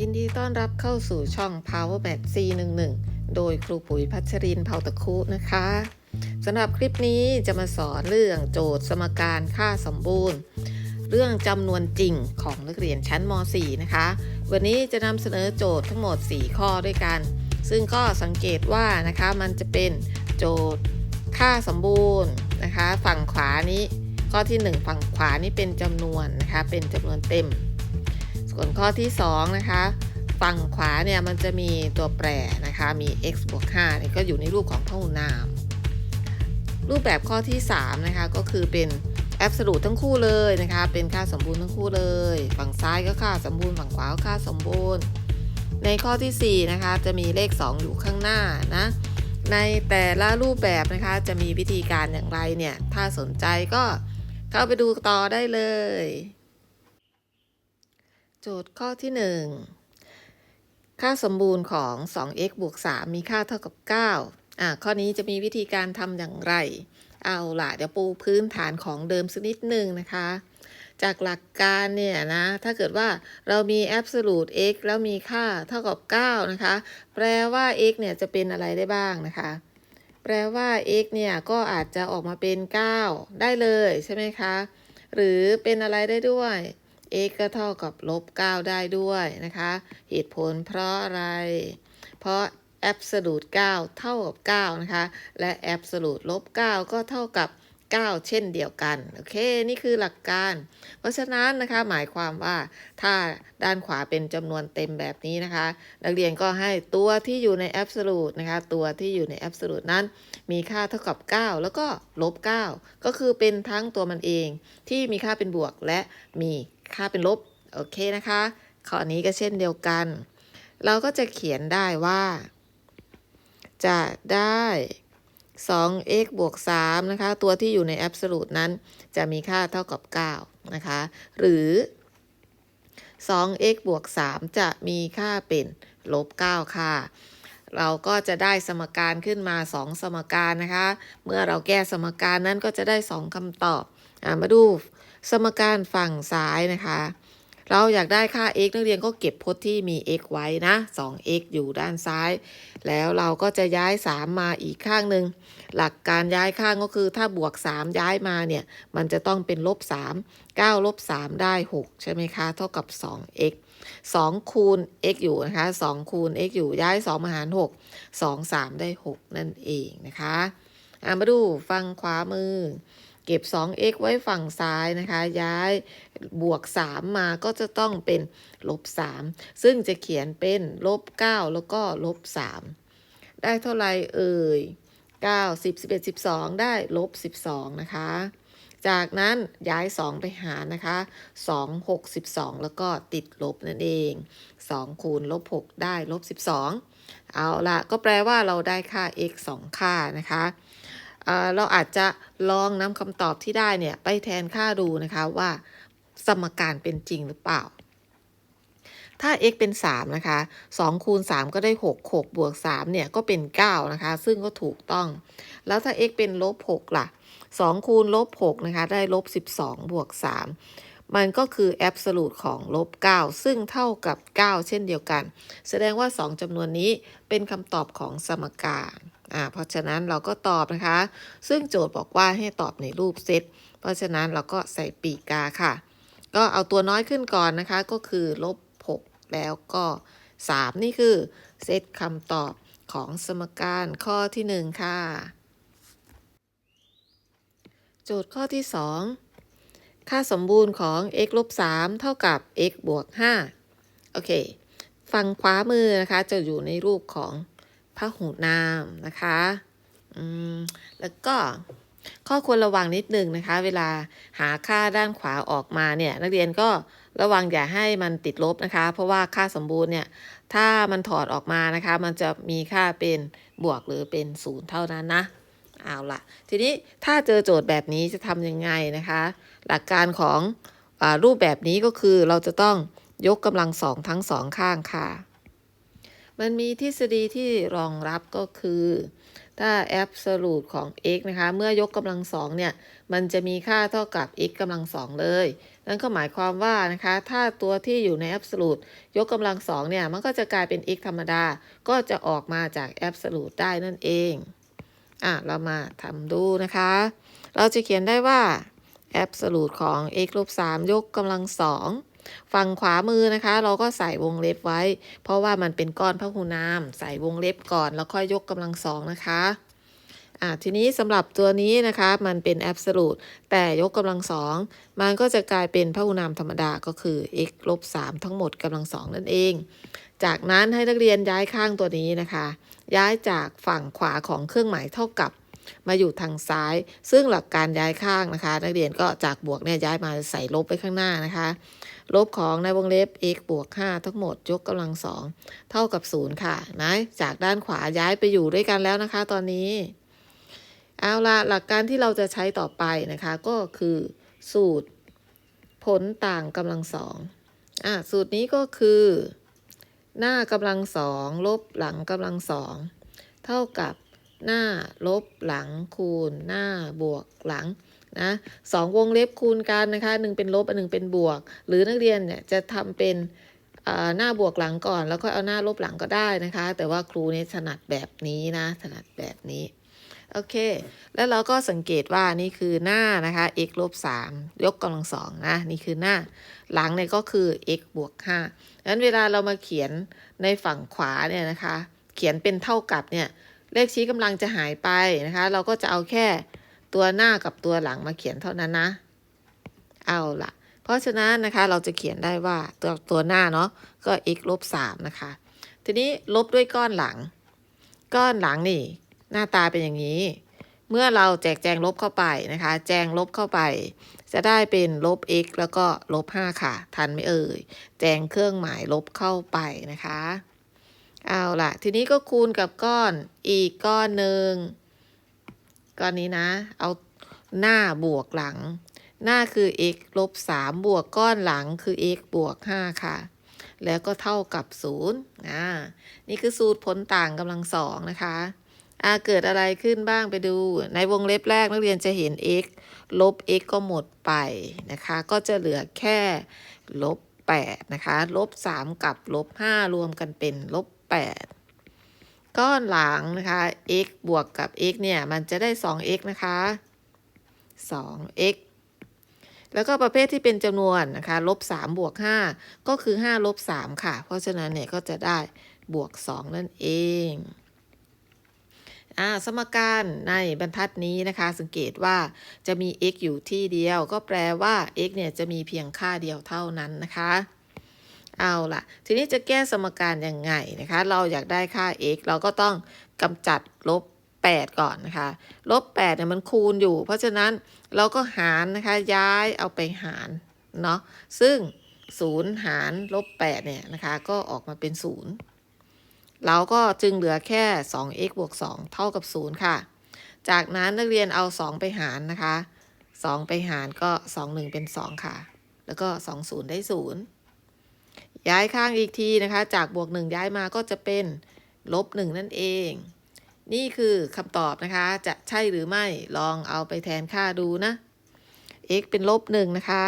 ยินดีต้อนรับเข้าสู่ช่อง Power Bat C11 โดยครูปุ๋ยพัชริน์เผ่าตะคุนะคะสำหรับคลิปนี้จะมาสอนเรื่องโจทย์สมการค่าสมบูรณ์ เรื่องจำนวนจริงของนักเรียนชั้นม .4 นะคะ วันนี้จะนำเสนอโจทย์ทั้งหมด 4 ข้อด้วยกัน ซึ่งก็สังเกตว่านะคะมันจะเป็นโจทย์ค่าสมบูรณ์นะคะ ฝั่งขวานี้ข้อที่ 1 ฝั่งขวานี่เป็นจำนวนนะคะเป็นจำนวนเต็ม ส่วนข้อที่ 2 นะคะ ฝั่งขวาเนี่ยมันจะมีตัวแปรนะคะ มี x บวก5เนี่ยก็อยู่ในรูปของพหุนาม รูปแบบข้อที่ 3 นะคะ ก็คือเป็นแอบสูตทั้งคู่เลยนะคะ เป็นค่าสมบูรณ์ทั้งคู่เลย ฝั่งซ้ายก็ค่าสมบูรณ์ฝั่งขวาก็ค่าสมบูรณ์ ในข้อที่ 4 นะคะ จะมีเลข 2 อยู่ข้างหน้านะ ในแต่ละรูปแบบนะคะ จะมีวิธีการอย่างไรเนี่ย ถ้าสนใจก็เข้าไปดูต่อได้เลย โจทย์ข้อที่ 1 ค่าสมบูรณ์ของ 2x บวก 3 มีค่าเท่ากับ 9 อะข้อนี้จะมีวิธีการทำอย่างไร เอาล่ะเดี๋ยวปูพื้นฐานของเดิมสักนิดหนึ่งนะคะ จากหลักการเนี่ยนะ ถ้าเกิดว่าเรามี absolute x แล้วมีค่าเท่ากับ 9 นะคะ แปลว่า x เนี่ยจะเป็นอะไรได้บ้างนะคะ แปลว่า x เนี่ยก็อาจจะออกมาเป็น 9 ได้เลยใช่ไหมคะ หรือเป็นอะไรได้ด้วย x ก็เท่ากับลบ 9 ได้ด้วยนะคะ เหตุผลเพราะอะไร เพราะ absolute 9 เท่ากับ 9 นะคะ และ absolute ลบ 9 ก็เท่ากับ 9 เช่นเดียวกัน โอเค นี่คือหลักการ เพราะฉะนั้นนะคะ หมายความว่าถ้าด้านขวาเป็นจำนวนเต็มแบบนี้นะคะ นักเรียนก็ให้ตัวที่อยู่ใน absolute นะคะ ตัวที่อยู่ใน absolute นั้น มีค่าเท่ากับ 9 แล้วก็ลบ 9 ก็คือเป็นทั้งตัวมันเองที่มีค่าเป็นบวกและมี ค่าเป็นลบ โอเคนะคะ ข้อนี้ก็เช่นเดียวกัน เราก็จะเขียนได้ว่า จะได้ 2x บวก3นะคะ ตัวที่อยู่ใน absolute นั้น จะมีค่าเท่ากับ 9 นะคะ หรือ 2x บวก3จะมีค่าเป็นลบ 9 ค่ะ เราก็จะได้สมการขึ้นมา 2 สมการนะคะ เมื่อเราแก้สมการนั้นก็จะได้ 2คำตอบอมาดู สมการฝั่งซ้ายนะคะ เราอยากได้ค่า x นักเรียนก็เก็บพจน์ที่มี x ไว้นะ 2x อยู่ด้านซ้าย แล้วเราก็จะย้าย 3 มาอีกข้างหนึ่ง หลักการย้ายข้างก็คือถ้าบวก 3 ย้ายมาเนี่ย มันจะต้องเป็นลบ 3 9ลบ3ได้ 6 ใช่ไหมคะ เท่ากับ 2x 2 คูณ x อยู่นะคะ2คูณ x อยู่ย้าย 2 มาหาร 6 2 3 ได้ 6 นั่นเองนะคะอะมาดูฝั่งขวามือ เก็บ 2x ไว้ฝั่งซ้ายนะคะ ย้ายบวก 3 มาก็จะต้องเป็นลบ 3 ซึ่งจะเขียนเป็นลบ 9 แล้วก็ลบ 3 ได้เท่าไรเอ่ย 9 10 11 12 ได้ลบ 12 นะคะ จากนั้นย้าย 2 ไปหารนะคะ 2 6 12 แล้วก็ติดลบนั่นเอง 2 คูณลบ 6 ได้ลบ 12 เอาละก็แปลว่าเราได้ค่า x 2 ค่านะคะ เราอาจจะลองนำคำตอบที่ได้เนี่ยไปแทนค่าดูนะคะว่าสมการเป็นจริงหรือเปล่า ถ้า x เป็น 3 นะคะ 2 คูณ 3 ก็ได้ 6 6 บวก 3 เนี่ย ก็เป็น 9 นะคะ ซึ่งก็ถูกต้อง แล้วถ้า x เป็นลบ 6 ล่ะ 2 คูณลบ 6 นะคะ ได้ลบ 12 บวก 3 มันก็คือ absolute ของลบ 9 ซึ่งเท่ากับ 9 เช่นเดียวกัน แสดงว่า 2จำนวนนี้เป็นคำตอบของสมการ อ่าเพราะฉะนั้นเราก็ตอบนะคะ ซึ่งโจทย์บอกว่าให้ตอบในรูปเซต เพราะฉะนั้นเราก็ใส่ปีกาค่ะ ก็เอาตัวน้อยขึ้นก่อนนะคะ ก็คือลบ 6 แล้วก็ 3 นี่คือเซตคำตอบของสมการข้อที่ 1 ค่ะ โจทย์ข้อที่ 2 ค่าสมบูรณ์ของ x ลบ3เท่ากับ x บวก5โอเค ฝั่งขวามือนะคะจะอยู่ในรูปของ พหูนามนะคะอืมแล้วก็ข้อควรระวังนิดนึงนะคะ เวลาหาค่าด้านขวาออกมาเนี่ย นักเรียนก็ระวังอย่าให้มันติดลบนะคะ เพราะว่าค่าสมบูรณ์เนี่ย ถ้ามันถอดออกมานะคะ มันจะมีค่าเป็นบวกหรือเป็นศูนย์เท่านั้นนะเอาละทีนี้ถ้าเจอโจทย์แบบนี้จะทำยังไงนะคะ หลักการของอรูปแบบนี้ก็คือเราจะต้องยกกำลังสองทั้งสองข้างค่ะ มันมีทฤษฎีที่รองรับก็คือ ถ้า absolute ของ x นะคะ เมื่อยกกำลังสองเนี่ย มันจะมีค่าเท่ากับ x กำลังสองเลย นั่นก็หมายความว่านะคะ ถ้าตัวที่อยู่ใน absolute ยกกำลังสองเนี่ย มันก็จะกลายเป็น x ธรรมดา ก็จะออกมาจาก absolute ได้นั่นเอง อะ เรามาทำดูนะคะ เราจะเขียนได้ว่า absolute ของ x ลบ3ยกกำลังสอง ฝั่งขวามือนะคะ เราก็ใส่วงเล็บไว้ เพราะว่ามันเป็นก้อนพหุนามใส่วงเล็บก่อนแล้วค่อยยกกำลังสองนะคะอ่าทีนี้สำหรับตัวนี้นะคะมันเป็น absolute แต่ยกกำลังสองมันก็จะกลายเป็นพหุนามธรรมดาก็คือ x ลบ3ทั้งหมดกำลังสองนั่นเอง จากนั้นให้นักเรียนย้ายข้างตัวนี้นะคะ ย้ายจากฝั่งขวาของเครื่องหมายเท่ากับมาอยู่ทางซ้าย ซึ่งหลักการย้ายข้างนะคะ นักเรียนก็จากบวกเนี่ยย้ายมาใส่ลบไปข้างหน้านะคะ ลบของในวงเล็บ x บวก 5 ทั้งหมดยกกำลังสองเท่ากับ 0 ค่ะนะจากด้านขวาย้ายไปอยู่ด้วยกันแล้วนะคะ ตอนนี้ เอาละหลักการที่เราจะใช้ต่อไปนะคะ ก็คือสูตรผลต่างกำลังสองอะสูตรนี้ก็คือ หน้ากำลังสองลบหลังกำลังสองเท่ากับหน้าลบหลังคูณหน้าบวกหลัง นะสองวงเล็บคูณกันนะคะหนึ่งเป็นลบอันหนึ่งเป็นบวก หรือนักเรียนเนี่ยจะทำเป็นหน้าบวกหลังก่อน แล้วก็เอาหน้าลบหลังก็ได้นะคะ แต่ว่าครูเนี่ยถนัดแบบนี้นะถนัดแบบนี้โอเค แล้วเราก็สังเกตว่านี่คือหน้านะคะ x ลบ3ยกกำลังสองนะ นี่คือหน้า หลังเนี่ยก็คือ x บวก5งั้นเวลาเรามาเขียนในฝั่งขวาเนี่ยนะคะ เขียนเป็นเท่ากับเนี่ย เลขชี้กำลังจะหายไปนะคะ เราก็จะเอาแค่ ตัวหน้ากับตัวหลังมาเขียนเท่านั้นนะ เอาละเพราะฉะนั้นนะคะเราจะเขียนได้ว่าตัวตัวหน้าเนาะก็ x ลบ3นะคะ ทีนี้ลบด้วยก้อนหลัง ก้อนหลังนี่ หน้าตาเป็นอย่างนี้ เมื่อเราแจกแจงลบเข้าไปนะคะ แจงลบเข้าไป จะได้เป็นลบ x แล้วก็ลบ5ค่ะ ทันไหมเอ่ย แจงเครื่องหมายลบเข้าไปนะคะ เอาล่ะทีนี้ก็คูณกับก้อนอีกก้อนหนึ่ง ก้อนนี้นะ เอาหน้าบวกหลัง หน้าคือ x ลบ3บวกก้อนหลังคือ x บวก5ค่ะ แล้วก็เท่ากับ0อ่านี่คือสูตรผลต่างกำลังสองนะคะอ่าเกิดอะไรขึ้นบ้างไปดู ในวงเล็บแรกนักเรียนจะเห็น x ลบ x ก็หมดไปนะคะ ก็จะเหลือแค่ลบ8นะคะ ลบ 3 กับลบ 5 รวมกันเป็นลบ 8 ก้อนหลังนะคะ x บวกกับ x เนี่ยมันจะได้ 2x นะคะ 2x แล้วก็ประเภทที่เป็นจำนวนนะคะลบ3บวก5ก็คือ 5 ลบ 3 ค่ะ เพราะฉะนั้นเนี่ยก็จะได้บวก 2 นั่นเองอ่าสมการในบรรทัดนี้นะคะ สังเกตว่าจะมี x อยู่ที่เดียว ก็แปลว่า x เนี่ยจะมีเพียงค่าเดียวเท่านั้นนะคะ เอาล่ะ ทีนี้จะแก้สมการยังไงนะคะ เราอยากได้ค่า x เราก็ต้องกำจัดลบ 8 ก่อนนะคะลบ8เนี่ยมันคูณอยู่ เพราะฉะนั้นเราก็หารนะคะย้ายเอาไปหารเนาะซึ่ง 0 หารลบ8เนี่ยนะคะก็ออกมาเป็น 0 เราก็จึงเหลือแค่ 2x บวก 2 เท่ากับ 0 ค่ะ จากนั้นนักเรียนเอา 2 ไปหารนะคะ 2 ไปหารก็ 2 1 เป็น 2 ค่ะ แล้วก็ 2 0 ได้ 0 ย้ายข้างอีกทีนะคะ จากบวก 1 ย้ายมาก็จะเป็นลบ 1 นั่นเอง นี่คือคำตอบนะคะ จะใช่หรือไม่ลองเอาไปแทนค่าดูนะ x เป็นลบ 1 นะคะ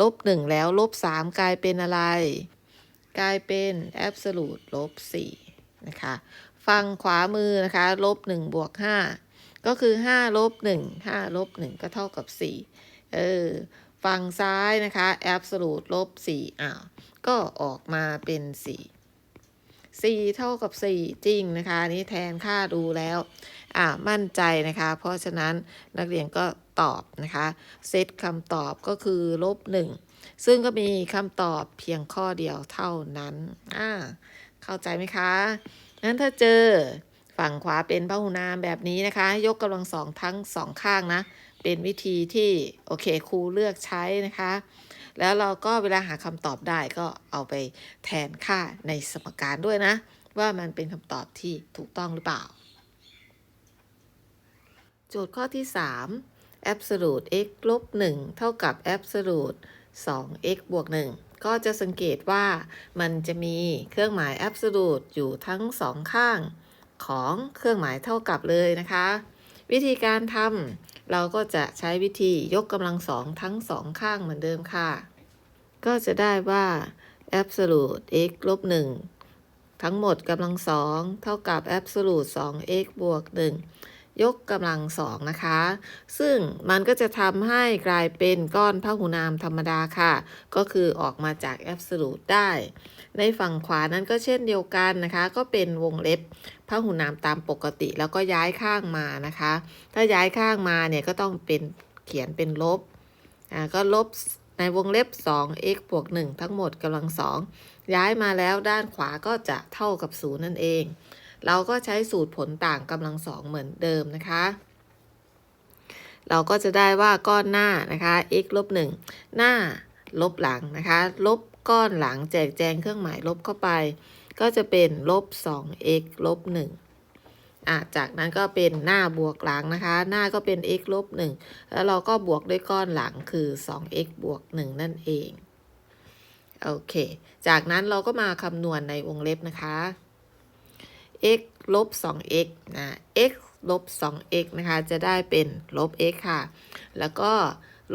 ลบ 1 แล้วลบ 3 กลายเป็นอะไร กลายเป็น absolute ลบ 4 นะคะ ฝั่งขวามือนะคะ ลบ 1 บวก 5 ก็คือ 5 ลบ 1 5 ลบ 1 ก็เท่ากับ 4 เออ ฝั่งซ้ายนะคะ absolute ลบ 4 อ้าว ก็ออกมาเป็น 4 4 เท่ากับ 4 จริงนะคะนนี่แทนค่าดูแล้วอ่ามั่นใจนะคะ เพราะฉะนั้นนักเรียนก็ตอบนะคะเซตคำตอบก็คือลบ1ซึ่งก็มีคำตอบเพียงข้อเดียวเท่านั้นอ่าเข้าใจไหมคะงั้นถ้าเจอฝั่งขวาเป็นพหุนามแบบนี้นะคะ ยกกำลังสองทั้งสองข้างนะ เป็นวิธีที่ โอเคครูเลือกใช้นะคะ แล้วเราก็เวลาหาคำตอบได้ก็เอาไปแทนค่าในสมการด้วยนะ ว่ามันเป็นคำตอบที่ถูกต้องหรือเปล่า โจทย์ข้อที่ 3 absolute x ลบ1เท่ากับ absolute 2x บวก 1 ก็จะสังเกตว่ามันจะมีเครื่องหมาย absolute อยู่ทั้งสองข้างของเครื่องหมายเท่ากับเลยนะคะ วิธีการทำ เราก็จะใช้วิธียกกำลังสองทั้งสองข้างเหมือนเดิมค่ะ ก็จะได้ว่า absolute x ลบ1ทั้งหมดกำลังสองเท่ากับ absolute 2x บวก1 ยกกำลังสองนะคะ ซึ่งมันก็จะทำให้กลายเป็นก้อนพหุนามธรรมดาค่ะ ก็คือออกมาจาก absolute ได้ ในฝั่งขวานั้นก็เช่นเดียวกันนะคะ ก็เป็นวงเล็บพหุนามตามปกติแล้วก็ย้ายข้างมานะคะ ถ้าย้ายข้างมาเนี่ยก็ต้องเป็นเขียนเป็นลบอ่าก็ลบในวงเล็บ 2x บวก 1 ทั้งหมดกำลัง 2 ย้ายมาแล้วด้านขวาก็จะเท่ากับ 0 นั่นเอง เราก็ใช้สูตรผลต่างกำลัง2เหมือนเดิมนะคะ เราก็จะได้ว่าก้อนหน้านะคะ x ลบ1หน้าลบหลังนะคะ ลบก้อนหลังแจกแจงเครื่องหมายลบเข้าไป ก็จะเป็นลบ 2x ลบ1อะจากนั้นก็เป็นหน้าบวกหลังนะคะ หน้าก็เป็น x ลบ1แล้วเราก็บวกด้วยก้อนหลังคือ 2x บวก1นั่นเอง โอเค จากนั้นเราก็มาคำนวณในวงเล็บนะคะ x ลบ 2x นะ x ลบ 2x นะคะ จะได้เป็นลบ x ค่ะ แล้วก็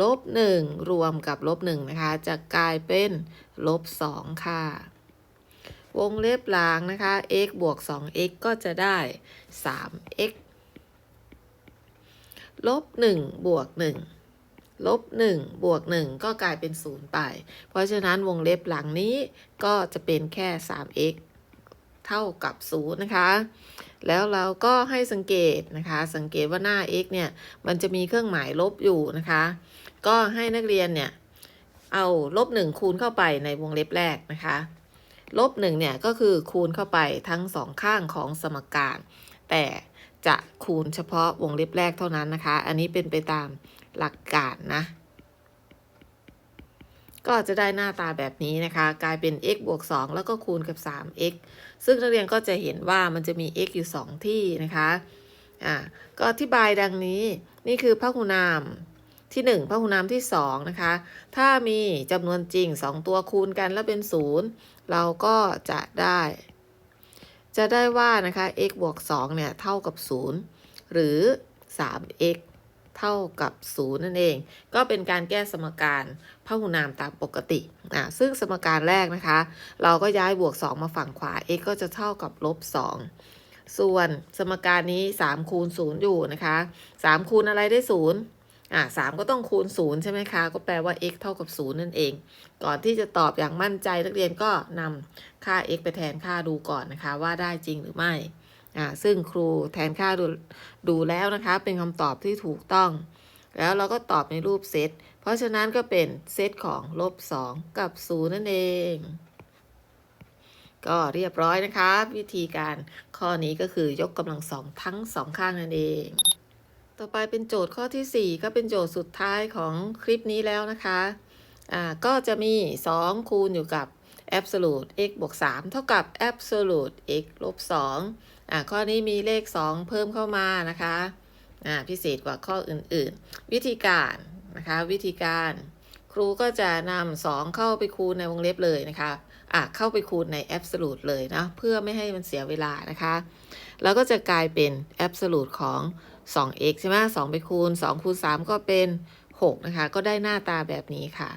ลบ 1 รวมกับลบ 1 นะคะ จะกลายเป็นลบ 2 ค่ะ วงเล็บหลังนะคะ x บวก 2x ก็จะได้ 3x ลบ 1 บวก 1 ลบ 1 บวก 1 ก็กลายเป็น 0 ไป เพราะฉะนั้นวงเล็บหลังนี้ก็จะเป็นแค่ 3x เท่ากับ0นะคะ แล้วเราก็ให้สังเกตนะคะ สังเกตว่าหน้า x เนี่ย มันจะมีเครื่องหมายลบอยู่นะคะ ก็ให้นักเรียนเนี่ย เอาลบ1คูณเข้าไปในวงเล็บแรกนะคะ ลบ1เนี่ยก็คือคูณเข้าไปทั้งสองข้างของสมการ แต่จะคูณเฉพาะวงเล็บแรกเท่านั้นนะคะ อันนี้เป็นไปตามหลักการนะ ก็จะได้หน้าตาแบบนี้นะคะ กลายเป็น x บวก2แล้วก็คูณกับ 3x ซึ่งนักเรียนก็จะเห็นว่ามันจะมี x อยู่ 2 ที่นะคะอ่าก็อธิบายดังนี้นี่คือพหุนามที่1พหุนามที่ 2 นะคะ ถ้ามีจำนวนจริง 2 ตัวคูณกันแล้วเป็น 0 เราก็จะได้ จะได้ว่านะคะ x บวก2เนี่ยเท่ากับ 0 หรือ 3x เท่ากับ0นั่นเอง ก็เป็นการแก้สมการพหุนามตามปกติอ่าซึ่งสมการแรกนะคะ เราก็ย้ายบวก 2 มาฝั่งขวา x ก็จะเท่ากับลบ2ส่วนสมการนี้ 3 คูณ 0 อยู่นะคะ 3 คูณอะไรได้ 0 อ่า3ก็ต้องคูณ 0 ใช่ไหมคะ ก็แปลว่า x เท่ากับ 0 นั่นเอง ก่อนที่จะตอบอย่างมั่นใจนักเรียนก็นำค่า x ไปแทนค่าดูก่อนนะคะ ว่าได้จริงหรือไม่ อ่าซึ่งครูแทนค่าดูดูแล้วนะคะ เป็นคำตอบที่ถูกต้อง แล้วเราก็ตอบในรูปเซต เพราะฉะนั้นก็เป็นเซตของลบ2กับ0นั่นเอง ก็เรียบร้อยนะคะ วิธีการข้อนี้ก็คือยกกำลังสองทั้งสองข้างนั่นเอง ต่อไปเป็นโจทย์ข้อที่ 4 ก็เป็นโจทย์สุดท้ายของคลิปนี้แล้วนะคะอ่าก็จะมี 2 คูณอยู่กับ absolute x บวก3เท่ากับ absolute x ลบ2 อ่าข้อนี้มีเลข 2 เพิ่มเข้ามานะคะอ่าพิเศษกว่าข้ออื่นๆ วิธีการนะคะวิธีการ ครูก็จะนำ2เข้าไปคูณในวงเล็บเลยนะคะอะเข้าไปคูณใน absolute เลยนะเพื่อไม่ให้มันเสียเวลานะคะ แล้วก็จะกลายเป็น absolute ของ 2x ใช่ไหม2ไปคูณ 2 คูณ 3 ก็เป็น 6 นะคะ ก็ได้หน้าตาแบบนี้ค่ะ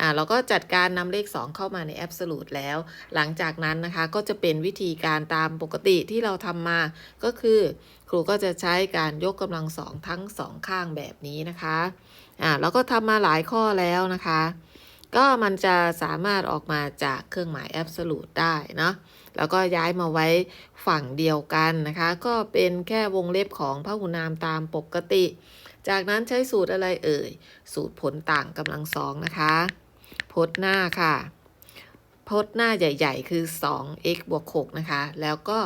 อ่าเราก็จัดการนำเลข 2 เข้ามาใน absolute แล้ว หลังจากนั้นนะคะก็จะเป็นวิธีการตามปกติที่เราทำมา ก็คือ ครูก็จะใช้การยกกำลังสองทั้งสองข้างแบบนี้นะคะอ่าแล้วก็ทำมาหลายข้อแล้วนะคะ ก็มันจะสามารถออกมาจากเครื่องหมาย absolute ได้เนาะแล้วก็ย้ายมาไว้ฝั่งเดียวกันนะคะ ก็เป็นแค่วงเล็บของพหุนามตามปกติ จากนั้นใช้สูตรอะไรเอ่ย สูตรผลต่างกำลังสองนะคะ พจน์หน้าค่ะพจน์หน้าใหญ่ ๆ คือ 2x บวก 6 นะคะ แล้วก็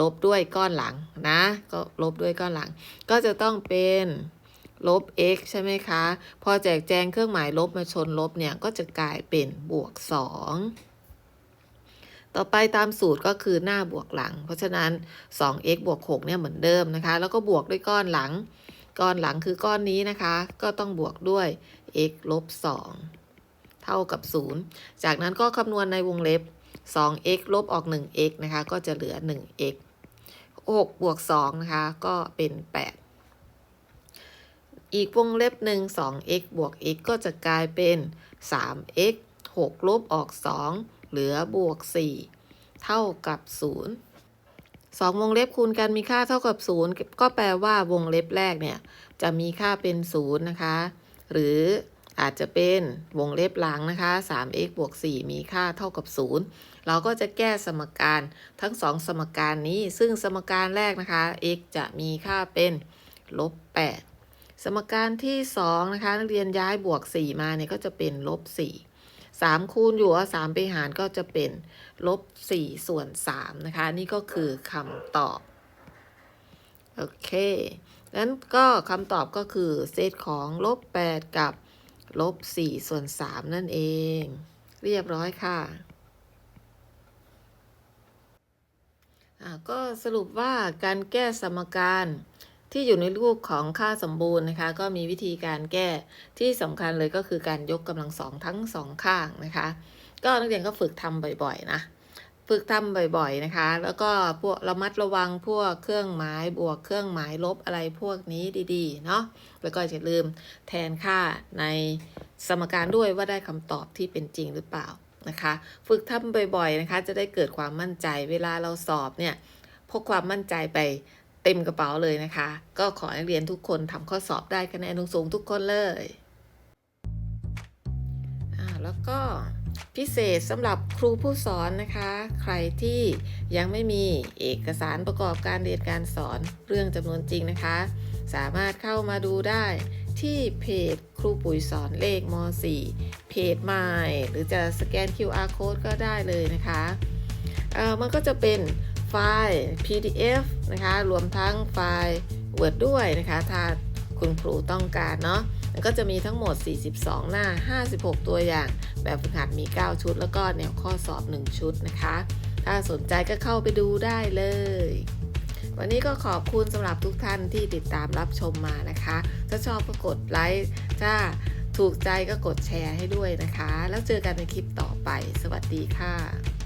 ลบด้วยก้อนหลังนะ ก็ลบด้วยก้อนหลัง ก็จะต้องเป็นลบ x ใช่ไหมคะ พอแจกแจงเครื่องหมายลบมาชนลบเนี่ย ก็จะกลายเป็นบวก 2 ต่อไปตามสูตรก็คือหน้าบวกหลัง เพราะฉะนั้น 2x บวก 6 เนี่ยเหมือนเดิมนะคะ แล้วก็บวกด้วยก้อนหลัง ก้อนหลังคือก้อนนี้นะคะ ก็ต้องบวกด้วย x ลบ 2 เท่ากับ 0 จากนั้นก็คำนวณในวงเล็บ 2x ลบออก 1x นะคะ ก็จะเหลือ 1x 6บวก2นะคะ ก็เป็น 8 อีกวงเล็บหนึ่ง 2x บวก x ก็จะกลายเป็น 3x 6 ลบออก 2 เหลือบวก 4 เท่ากับ 0 2 วงเล็บคูณกันมีค่าเท่ากับ 0 ก็แปลว่าวงเล็บแรกเนี่ย จะมีค่าเป็น 0 นะคะ หรือ อาจจะเป็นวงเล็บหลังนะคะ 3x บวก 4 มีค่าเท่ากับ 0 เราก็จะแก้สมการทั้ง 2 สมการนี้ ซึ่งสมการแรกนะคะ x จะมีค่าเป็นลบ 8 สมการที่ 2 นะคะ นักเรียนย้ายบวก 4 มาเนี่ยก็จะเป็นลบ 4 3 คูณอยู่เอา3ไปหารก็จะเป็นลบ 4 ส่วน 3 นะคะ นี่ก็คือคำตอบ โอเคนั้นก็คำตอบก็คือเศษของลบ 8 กับ ลบ4ส่วน3นั่นเอง เรียบร้อยค่ะก็สรุปว่าการแก้สมการที่อยู่ในรูปของค่าสมบูรณ์นะคะ ก็มีวิธีการแก้ที่สำคัญเลยก็คือการยกกำลังสองทั้งสองข้างนะคะ ก็นักเรียนก็ฝึกทำบ่อยๆนะ ฝึกทำบ่อยๆนะคะ แล้วก็พวกระมัดระวังพวกเครื่องหมายบวกเครื่องหมายลบอะไรพวกนี้ดีๆ เนาะแล้วก็อย่าลืมแทนค่าในสมการด้วยว่าได้คำตอบที่เป็นจริงหรือเปล่านะคะ ฝึกทำบ่อยๆนะคะ จะได้เกิดความมั่นใจเวลาเราสอบเนี่ยพกความมั่นใจไปเต็มกระเป๋าเลยนะคะ ก็ขอให้เรียนทุกคนทำข้อสอบได้คะแนนสูงทุกคนเลยอ่าแล้วก็ พิเศษสำหรับครูผู้สอนนะคะ ใครที่ยังไม่มีเอกสารประกอบการเรียนการสอนเรื่องจำนวนจริงนะคะ สามารถเข้ามาดูได้ที่เพจครูปุ๋ยสอนเลขม .4 เพจใหม่หรือจะสแกน QR code ก็ได้เลยนะคะเออมันก็จะเป็นไฟล์ PDF นะคะ รวมทั้งไฟล์ Word ด้วยนะคะ ถ้าคุณครูต้องการเนาะ ก็จะมีทั้งหมด 42 หน้า 56 ตัวอย่าง แบบฝึกหัดมี 9 ชุด แล้วก็แนวข้อสอบ 1 ชุดนะคะ ถ้าสนใจก็เข้าไปดูได้เลย วันนี้ก็ขอบคุณสำหรับทุกท่านที่ติดตามรับชมมานะคะ ถ้าชอบก็กดไลค์ถ้าถูกใจก็กดแชร์ให้ด้วยนะคะ แล้วเจอกันในคลิปต่อไป สวัสดีค่ะ